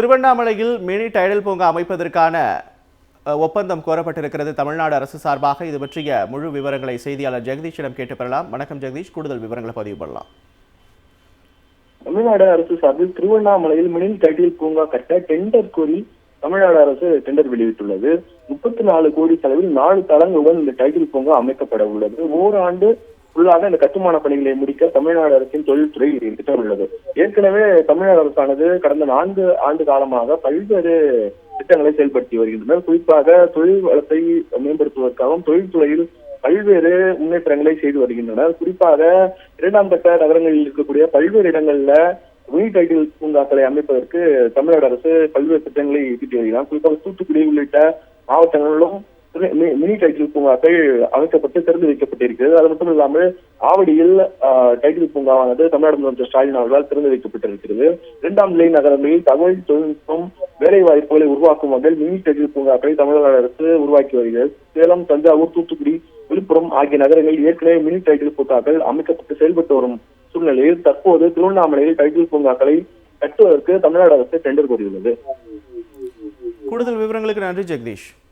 திருவண்ணாமலையில் mini tidal பூங்கா அமைப்பதற்கான ஒப்பந்தம் கோரப்பட்டிருக்கிறது. தமிழ்நாடு அரசு சார்பாக இது பற்றிய முழு விவரங்களை செய்தியாளர் ஜெகதீஷிடம் கேட்டு பெறலாம். வணக்கம் ஜெகதீஷ். கூடுதல் விவரங்களை பதிவு பண்ணலாம். தமிழ்நாடு அரசு சார்பில் திருவண்ணாமலையில் மினி டைட்டில் பூங்கா கட்ட டெண்டர் கோரி தமிழ்நாடு அரசு டெண்டர் வெளியிட்டுள்ளது. முப்பத்தி நாலு கோடி செலவில் நாலு தளங்களுடன் இந்த டைட்டில் பூங்கா அமைக்கப்பட உள்ளது. ஓராண்டு உள்ளாக இந்த கட்டுமான பணிகளை முடிக்க தமிழ்நாடு அரசின் தொழில்துறை திட்டமிட்டுள்ளது. ஏற்கனவே தமிழ்நாடு அரசானது கடந்த நான்கு ஆண்டு காலமாக பல்வேறு திட்டங்களை செயல்படுத்தி வருகின்றனர். குறிப்பாக தொழில் வளத்தை மேம்படுத்துவதற்காகவும் தொழில்துறையில் பல்வேறு முன்னேற்றங்களை செய்து வருகின்றனர். குறிப்பாக இரண்டாம் கட்ட நகரங்களில் இருக்கக்கூடிய பல்வேறு இடங்கள்ல மினி டைட்டில் பூங்காக்களை அமைப்பதற்கு தமிழ்நாடு அரசு பல்வேறு திட்டங்களை தீட்டி வருகிறார். குறிப்பாக தூத்துக்குடி உள்ளிட்ட மாவட்டங்களிலும் மினி- டைட்டில் பூங்காக்கள் அமைக்கப்பட்டு திறந்து வைக்கப்பட்டிருக்கிறது. அது மட்டும் இல்லாமல் ஆவடியில் டைட்டில் பூங்காவானது தமிழ்நாடு முதலமைச்சர் ஸ்டாலின் அவர்களால் திறந்து வைக்கப்பட்டிருக்கிறது. இரண்டாம் நிலை நகரங்களில் தகவல் தொழில்நுட்பம் வேலை வாய்ப்புகளை உருவாக்கும் வகையில் மினி டைட்டில் பூங்காக்களை தமிழக அரசு உருவாக்கி வருகிறது. சேலம் தஞ்சாவூர் தூத்துக்குடி விழுப்புரம் ஆகிய நகரங்களில் ஏற்கனவே மினி டைட்டில் பூங்காக்கள் அமைக்கப்பட்டு செயல்பட்டு வரும் சூழ்நிலையில் தற்போது திருவண்ணாமலையில் டைட்டில் பூங்காக்களை கட்டுவதற்கு தமிழ்நாடு அரசு டெண்டர் கோரியுள்ளது. கூடுதல் விவரங்களுக்கு நன்றி ஜெகதீஷ்.